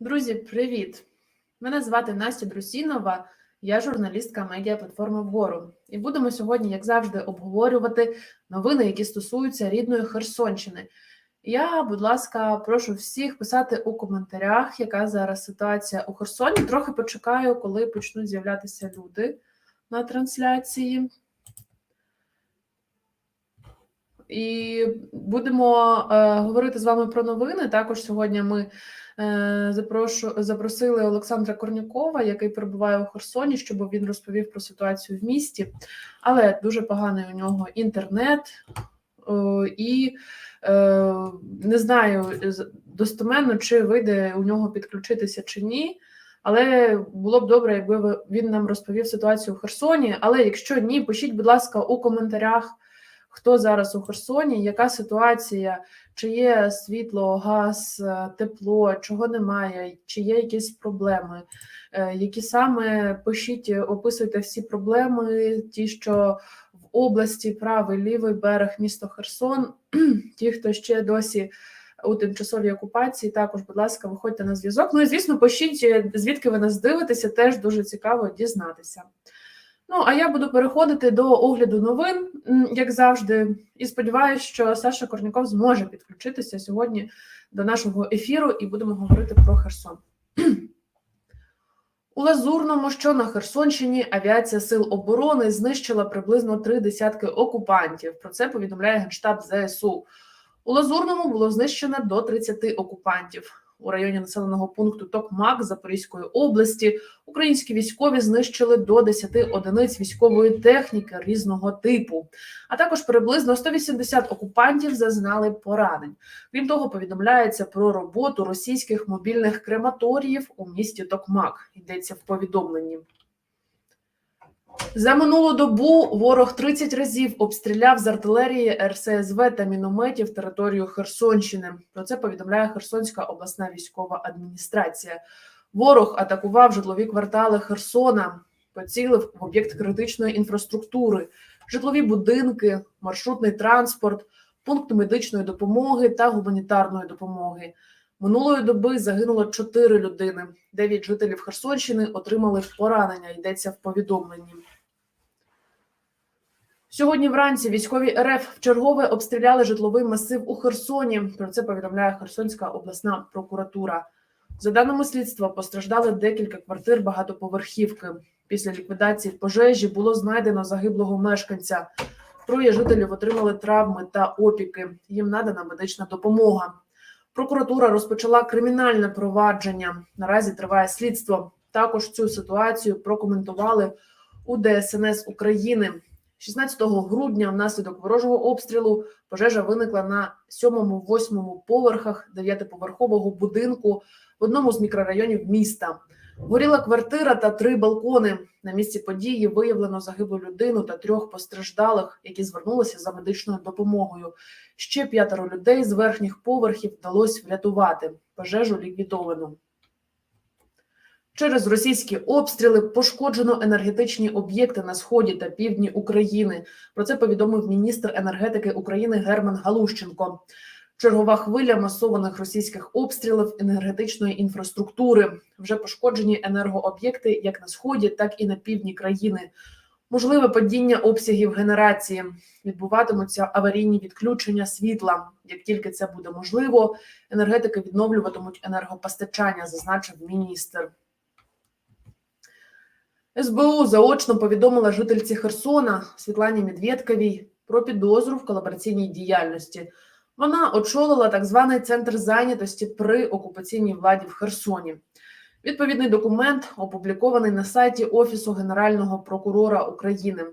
Друзі, привіт! Мене звати Настя Друсінова, я журналістка медіаплатформи Вгору. І будемо сьогодні, як завжди, обговорювати новини, які стосуються рідної Херсонщини. Я, будь ласка, прошу всіх писати у коментарях, яка зараз ситуація у Херсоні. Трохи почекаю, коли почнуть з'являтися люди на трансляції. І будемо е, говорити з вами про новини. Також сьогодні ми запросили Олександра Корнякова, який перебуває у Херсоні, щоб він розповів про ситуацію в місті. Але дуже поганий у нього інтернет, е, і е, не знаю достеменно, чи вийде у нього підключитися чи ні. Але було б добре, якби він нам розповів ситуацію в Херсоні. Але якщо ні, пишіть, будь ласка, у коментарях хто зараз у Херсоні, яка ситуація, чи є світло, газ, е, тепло, чого немає, чи є якісь проблеми, Е, які саме пишіть, описуйте всі проблеми, ті, що в області, правий, лівий берег, місто Херсон, ті, хто ще досі. У тимчасовій окупації також, будь ласка, виходьте на зв'язок. Ну і звісно, пишіть, звідки ви нас дивитеся, теж дуже цікаво дізнатися. Ну, а я буду переходити до огляду новин, як завжди, і сподіваюся, що Саша Корняков зможе підключитися сьогодні до нашого ефіру, і будемо говорити про Херсон. У Лазурному, що на Херсонщині, авіація Сил оборони знищила приблизно три десятки окупантів. Про це повідомляє Генштаб ЗСУ. У Лазурному було знищено до 30 окупантів. У районі населеного пункту Токмак Запорізької області українські військові знищили до 10 одиниць військової техніки різного типу, а також приблизно 180 окупантів зазнали поранень. Крім того, повідомляється про роботу російських мобільних крематоріїв у місті Токмак. Йдеться в повідомленні. За минулу добу ворог 30 разів обстріляв з артилерії РССВ та мінометів територію Херсонщини. Про це повідомляє Херсонська обласна військова адміністрація. Ворог атакував житлові квартали Херсона, поцілив в об'єкт критичної інфраструктури, житлові будинки, маршрутний транспорт, пункт медичної допомоги та гуманітарної допомоги. Минулої доби загинуло 4 людини. 9 жителів Херсонщини отримали поранення. Йдеться в повідомленні. Сьогодні вранці військові РФ вчергове обстріляли житловий масив у Херсоні. Про це повідомляє Херсонська обласна прокуратура. За даними слідства, постраждали декілька квартир багатоповерхівки. Після ліквідації пожежі було знайдено загиблого мешканця. Троє жителів отримали травми та опіки. Їм надана медична допомога. Прокуратура розпочала кримінальне провадження. Наразі триває слідство. Також цю ситуацію прокоментували у ДСНС України. 16 грудня внаслідок ворожого обстрілу пожежа виникла на 7-8 поверхах дев'ятиповерхового будинку в одному з мікрорайонів міста. Горіла квартира та три балкони. На місці події виявлено загиблу людину та трьох постраждалих, які звернулися за медичною допомогою. Ще п'ятеро людей з верхніх поверхів вдалося врятувати. Пожежу ліквідовано. Через російські обстріли пошкоджено енергетичні об'єкти на сході та півдні України. Про це повідомив міністр енергетики України Герман Галущенко. Чергова хвиля масованих російських обстрілів енергетичної інфраструктури. Вже пошкоджені енергооб'єкти як на сході, так і на півдні країни. Можливе падіння обсягів генерації. Відбуватимуться аварійні відключення світла. Як тільки це буде можливо, енергетики відновлюватимуть енергопостачання, зазначив міністр. СБУ заочно повідомила жительці Херсона Світлані Медведковій про підозру в колабораційній діяльності. Вона очолила так званий центр зайнятості при окупаційній владі в Херсоні. Відповідний документ опублікований на сайті Офісу Генерального прокурора України.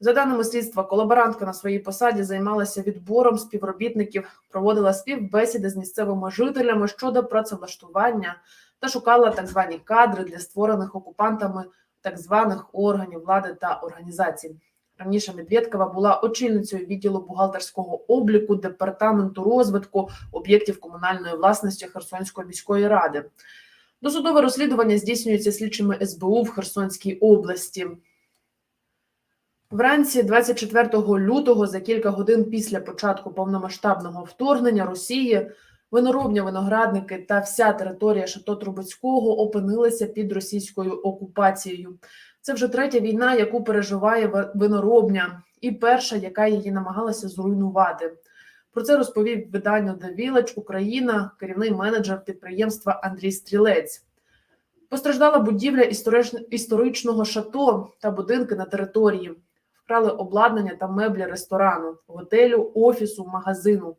За даними слідства, колаборантка на своїй посаді займалася відбором співробітників, проводила співбесіди з місцевими жителями щодо працевлаштування та шукала так звані кадри для створених окупантами так званих органів влади та організацій. Раніше Медведкова була очільницею відділу бухгалтерського обліку департаменту розвитку об'єктів комунальної власності Херсонської міської ради. Досудове розслідування здійснюється слідчими СБУ в Херсонській області. Вранці 24 лютого, за кілька годин після початку повномасштабного вторгнення Росії, Виноробня, виноградники та вся територія Шато Трубецького опинилися під російською окупацією. Це вже третя війна, яку переживає ви- виноробня, і перша, яка її намагалася зруйнувати. Про це розповів виданню The Village Україна, керівний менеджер підприємства Андрій Стрілець. Постраждала будівля історич- історичного шато та будинки на території. Вкрали обладнання та меблі ресторану, готелю, офісу, магазину.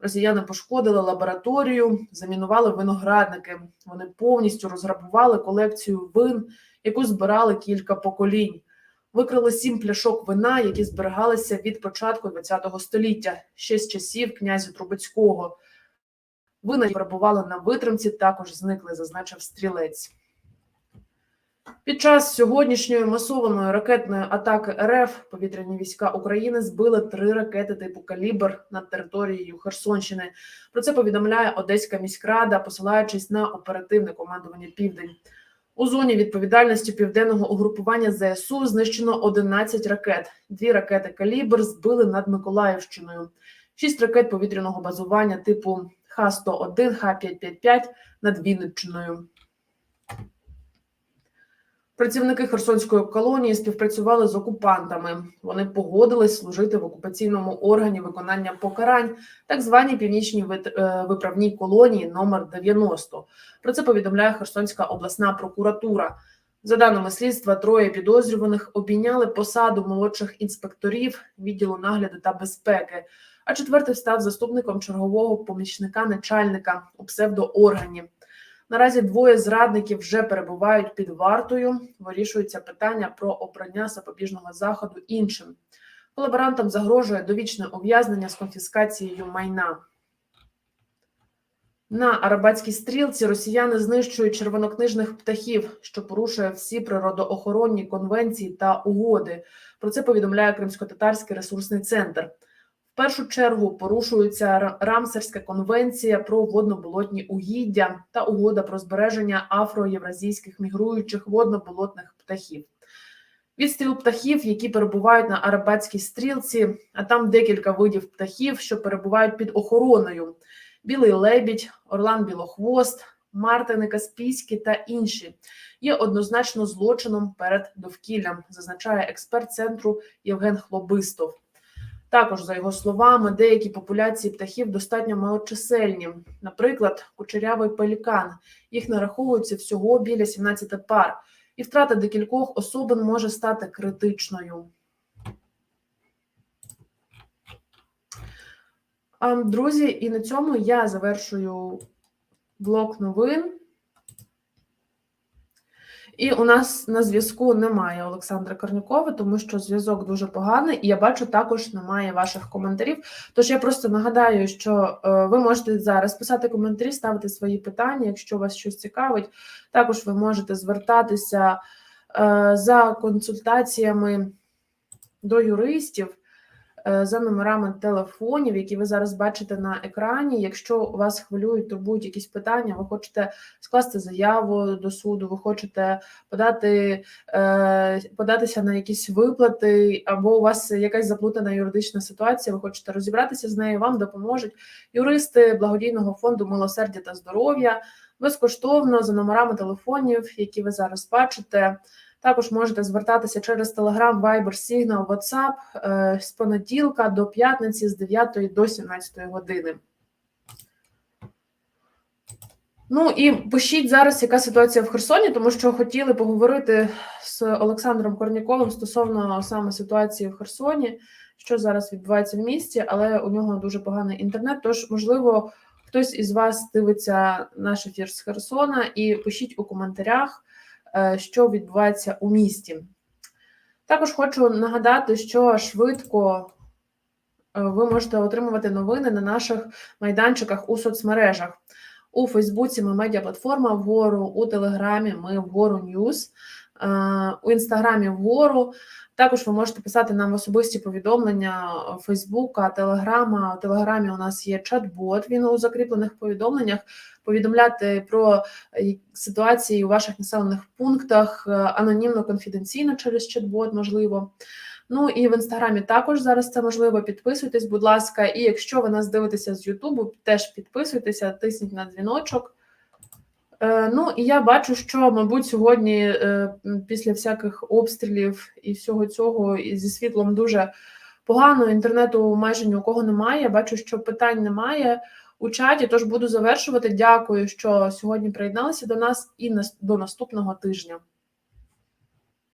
Росіяни пошкодили лабораторію, замінували виноградники. Вони повністю розграбували колекцію вин, яку збирали кілька поколінь. Викрили сім пляшок вина, які зберігалися від початку ХХ століття, ще з часів князя Трубецького. Вина перебували на витримці, також зникли, зазначив стрілець. Під час сьогоднішньої масованої ракетної атаки РФ повітряні війська України збили три ракети типу калібр над територією Херсонщини. Про це повідомляє Одеська міськрада, посилаючись на оперативне командування Південь. У зоні відповідальності південного угрупування ЗСУ знищено 11 ракет. Дві ракети калібр збили над Миколаївщиною. Шість ракет повітряного базування типу Х-101, Х-555 над Вінниччиною. Працівники Херсонської колонії співпрацювали з окупантами. Вони погодились служити в окупаційному органі виконання покарань, так званій північній е, виправній колонії номер 90. Про це повідомляє Херсонська обласна прокуратура. За даними слідства, троє підозрюваних обійняли посаду молодших інспекторів відділу нагляду та безпеки, а четвертий став заступником чергового помічника начальника у псевдооргані. Наразі двоє зрадників вже перебувають під вартою. Вирішується питання про обрання запобіжного заходу іншим. Колаборантам загрожує довічне ув'язнення з конфіскацією майна. На Арабатській стрілці росіяни знищують червонокнижних птахів, що порушує всі природоохоронні конвенції та угоди. Про це повідомляє Кримсько-татарський ресурсний центр. Першу чергу порушується Рамсерська конвенція про водно-болотні угіддя та угода про збереження афроєвразійських мігруючих водно-болотних птахів. Відстріл птахів, які перебувають на Арабатській стрілці, а там декілька видів птахів, що перебувають під охороною: білий лебідь, орлан білохвост, мартини каспійські та інші, є однозначно злочином перед довкіллям, зазначає експерт центру Євген Хлобистов. Також, за його словами, деякі популяції птахів достатньо малочисельні. Наприклад, кучерявий пелікан. Їх нараховується всього біля 17 пар, і втрата декількох особин може стати критичною. Друзі, і на цьому я завершую блок новин. І у нас на зв'язку немає Олександра Корнякова, тому що зв'язок дуже поганий, і я бачу, також немає ваших коментарів. Тож я просто нагадаю, що е, ви можете зараз писати коментарі, ставити свої питання, якщо вас щось цікавить. Також ви можете звертатися е, за консультаціями до юристів за номерами телефонів, які ви зараз бачите на екрані. Якщо вас хвилюють, турбують якісь питання, ви хочете скласти заяву до суду, ви хочете подати, е, податися на якісь виплати, або у вас якась заплутана юридична ситуація, ви хочете розібратися з нею, вам допоможуть юристи благодійного фонду милосердя та здоров'я безкоштовно за номерами телефонів, які ви зараз бачите. Також можете звертатися через Telegram, Viber, Signal, WhatsApp е, з понеділка до п'ятниці з 9 до 17 години. Ну і пишіть зараз, яка ситуація в Херсоні, тому що хотіли поговорити з Олександром Корніковим стосовно саме ситуації в Херсоні, що зараз відбувається в місті, але у нього дуже поганий інтернет. Тож, можливо, хтось із вас дивиться наш ефір з Херсона, і пишіть у коментарях, що відбувається у місті. Також хочу нагадати, що швидко е, ви можете отримувати новини на наших майданчиках у соцмережах. У Фейсбуці ми медіаплатформа вгору, у Телеграмі ми вгору Ньюс, е, у Інстаграмі вгору. Також ви можете писати нам особисті повідомлення Фейсбука, Телеграма. У Телеграмі у нас є чат-бот. Він у закріплених повідомленнях повідомляти про е, ситуації у ваших населених пунктах е, анонімно, конфіденційно через чат-бот, можливо. Ну і в інстаграмі також зараз це можливо. Підписуйтесь, будь ласка. І якщо ви нас дивитеся з Ютубу, теж підписуйтеся, тисніть на дзвіночок. Е, ну і я бачу, що, мабуть, сьогодні, е, після всяких обстрілів і всього цього, і зі світлом дуже погано. Інтернету майже ні у кого немає. Бачу, що питань немає у чаті. Тож буду завершувати. Дякую, що сьогодні приєдналися до нас і до наступного тижня.